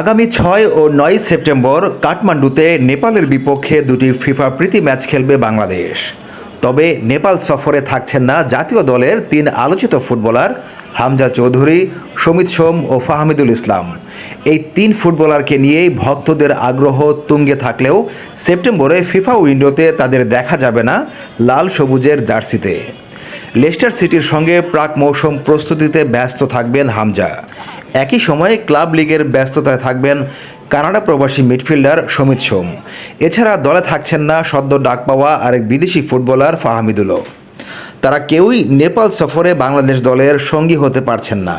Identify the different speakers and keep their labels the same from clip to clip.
Speaker 1: আগামী ছয় ও নয় সেপ্টেম্বর কাঠমান্ডুতে নেপালের বিপক্ষে দুটি ফিফা প্রীতি ম্যাচ খেলবে বাংলাদেশ। তবে নেপাল সফরে থাকছেন না জাতীয় দলের তিন আলোচিত ফুটবলার হামজা চৌধুরী, সমিত সোম ও ফাহমিদুল ইসলাম। এই তিন ফুটবলারকে নিয়েই ভক্তদের আগ্রহ তুঙ্গে থাকলেও সেপ্টেম্বরে ফিফা উইন্ডোতে তাদের দেখা যাবে না লাল সবুজের জার্সিতে। লেস্টার সিটির সঙ্গে প্রাক মৌসুম প্রস্তুতিতে ব্যস্ত থাকবেন হামজা। একই সময়ে ক্লাব লিগের ব্যস্ততায় থাকবেন কানাডা প্রবাসী মিডফিল্ডার সমিত সোম। এছাড়া দলে থাকছেন না সদ্য ডাক পাওয়া আরেক বিদেশি ফুটবলার ফাহামিদুলও। তারা কেউই নেপাল সফরে বাংলাদেশ দলের সঙ্গী হতে পারছেন না।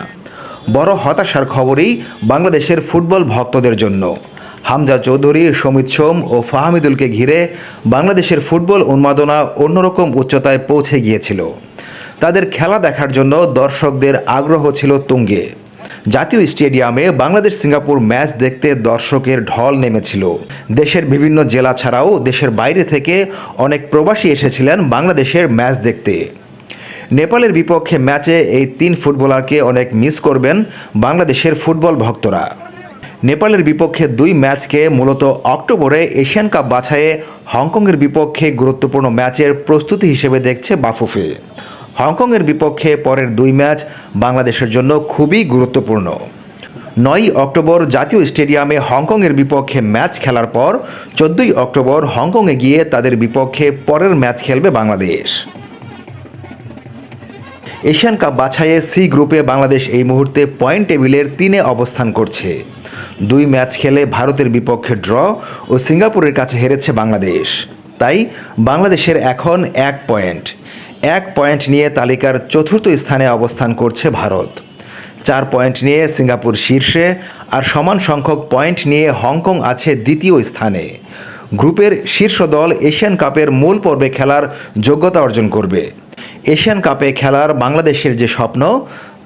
Speaker 1: বড় হতাশার খবরই বাংলাদেশের ফুটবল ভক্তদের জন্য। হামজা চৌধুরী, সমিত সোম ও ফাহামিদুলকে ঘিরে বাংলাদেশের ফুটবল উন্মাদনা অন্যরকম উচ্চতায় পৌঁছে গিয়েছিল। তাদের খেলা দেখার জন্য দর্শকদের আগ্রহ ছিল তুঙ্গে। জাতীয় স্টেডিয়ামে বাংলাদেশ সিঙ্গাপুর ম্যাচ দেখতে দর্শকের ঢল নেমেছিল। দেশের বিভিন্ন জেলা ছাড়াও দেশের বাইরে থেকে অনেক প্রবাসী এসেছিলেন বাংলাদেশের ম্যাচ দেখতে। নেপালের বিপক্ষে ম্যাচে এই তিন ফুটবলারকে অনেক মিস করবেন বাংলাদেশের ফুটবল ভক্তরা। নেপালের বিপক্ষে দুই ম্যাচকে মূলত অক্টোবরে এশিয়ান কাপ বাছাইয়ে হংকংয়ের বিপক্ষে গুরুত্বপূর্ণ ম্যাচের প্রস্তুতি হিসেবে দেখছে বাফুফে। হংকংয়ের বিপক্ষে পরের দুই ম্যাচ বাংলাদেশের জন্য খুবই গুরুত্বপূর্ণ। নয়ই অক্টোবর জাতীয় স্টেডিয়ামে হংকংয়ের বিপক্ষে ম্যাচ খেলার পর চোদ্দই অক্টোবর হংকংয়ে গিয়ে তাদের বিপক্ষে পরের ম্যাচ খেলবে বাংলাদেশ। এশিয়ান কাপ বাছাইয়ে সি গ্রুপে বাংলাদেশ এই মুহূর্তে পয়েন্ট টেবিলের তিনে অবস্থান করছে। দুই ম্যাচ খেলে ভারতের বিপক্ষে ড্র ও সিঙ্গাপুরের কাছে হেরেছে বাংলাদেশ। তাই বাংলাদেশের এখন এক পয়েন্ট। এক পয়েন্ট নিয়ে তালিকার চতুর্থ স্থানে অবস্থান করছে ভারত। চার পয়েন্ট নিয়ে সিঙ্গাপুর শীর্ষে আর সমান সংখ্যক পয়েন্ট নিয়ে হংকং আছে দ্বিতীয় স্থানে। গ্রুপের শীর্ষ দল এশিয়ান কাপের মূল পর্বে খেলার যোগ্যতা অর্জন করবে। এশিয়ান কাপে খেলার বাংলাদেশের যে স্বপ্ন,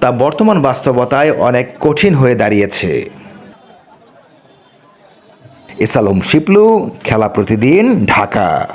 Speaker 1: তা বর্তমান বাস্তবতায় অনেক কঠিন হয়ে দাঁড়িয়েছে। এসালম শিপলু, খেলা প্রতিদিন, ঢাকা।